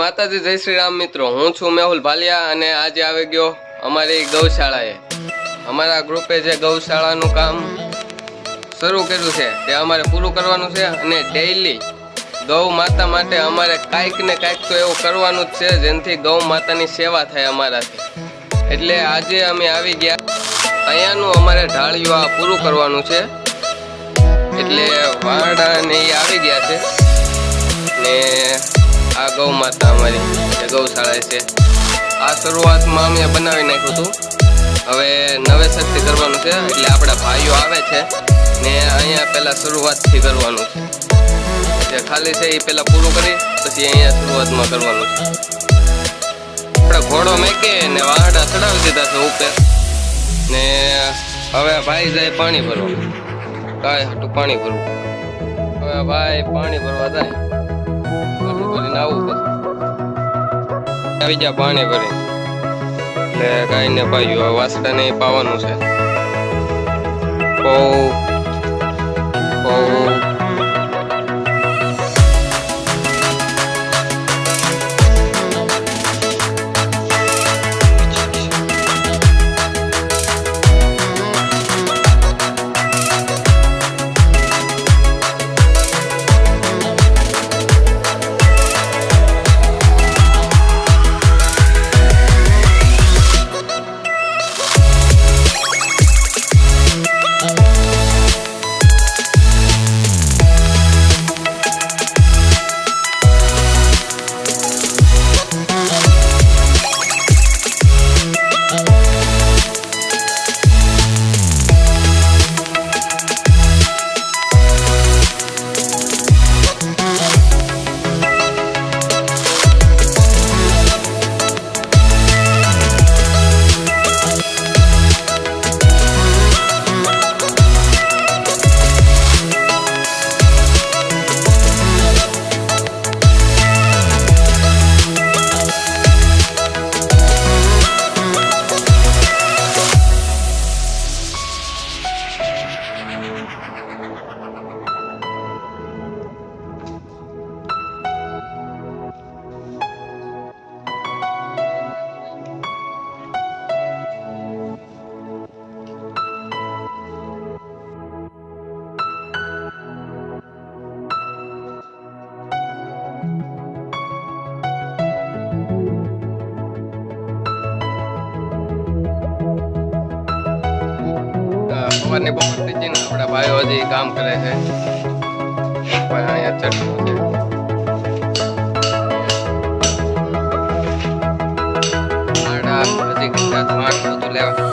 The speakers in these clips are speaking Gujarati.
માતાજી, જય શ્રી રામ મિત્રો. હું છું મેહુલ ભાલિયા અને આજે આવી ગયો અમારી ગૌશાળાએ. અમારા ગ્રુપે જે ગૌશાળાનું કામ શરૂ કર્યું છે, તે અમારે પૂરું કરવાનું છે અને ડેઈલી ગૌ માતા માટે અમારે કાંઈક ને કાંઈક તો એવું કરવાનું જ છે, જેનાથી ગૌ માતાની સેવા થાય અમારાથી. એટલે આજે અમે આવી ગયા. અહીંયાનું અમારે ઢાળિયું આ પૂરું કરવાનું છે. એટલે વાડા ને એ આવી ગયા છે. ને આ ગૌ માતા અમારી જે ગૌશાળા છે. આ શરૂઆતમાં અમે બનાવી નાખ્યું હતું. હવે નવેસરથી કરવાનું છે, એટલે આપણા ભાઈઓ આવે છે ને અહીંયા પહેલાં શરૂઆતથી કરવાનું છે. જે ખાલી છે એ પહેલાં પૂરું કરી, પછી અહીંયા શરૂઆતમાં કરવાનું છે. આપણે ઘોડો મેકીએ ને વાહડા ચડાવી દીધા છે ઉપર. ને હવે ભાઈ જાય પાણી ભરવા. કાંઈ હાટું પાણી ભરવું. હવે ભાઈ પાણી ભરવા જાય. આવું ગયા પાણી ભરી એટલે ગાય ને પાયું હવે પાવાનું છે. પૌ પૌ oh ને આપણા ભાઈઓ હજી કામ કરે છે. પણ અહીંયા ચટનું છે. હજી ગુજરાત બધું લેવા.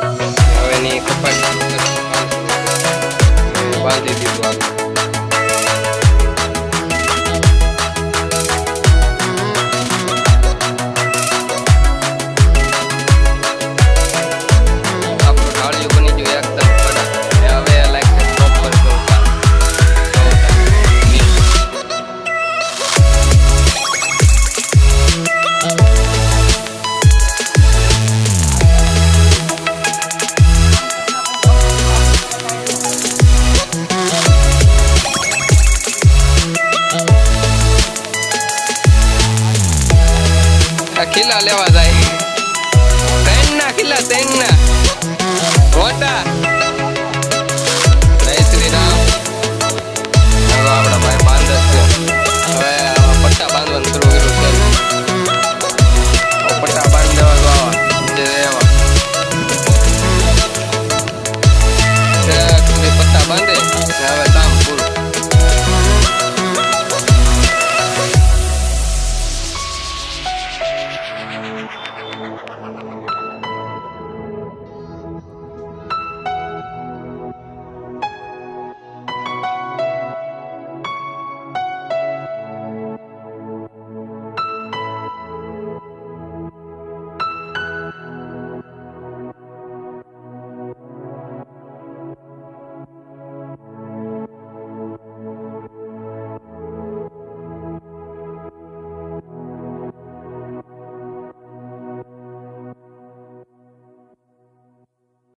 ખીલા લેવા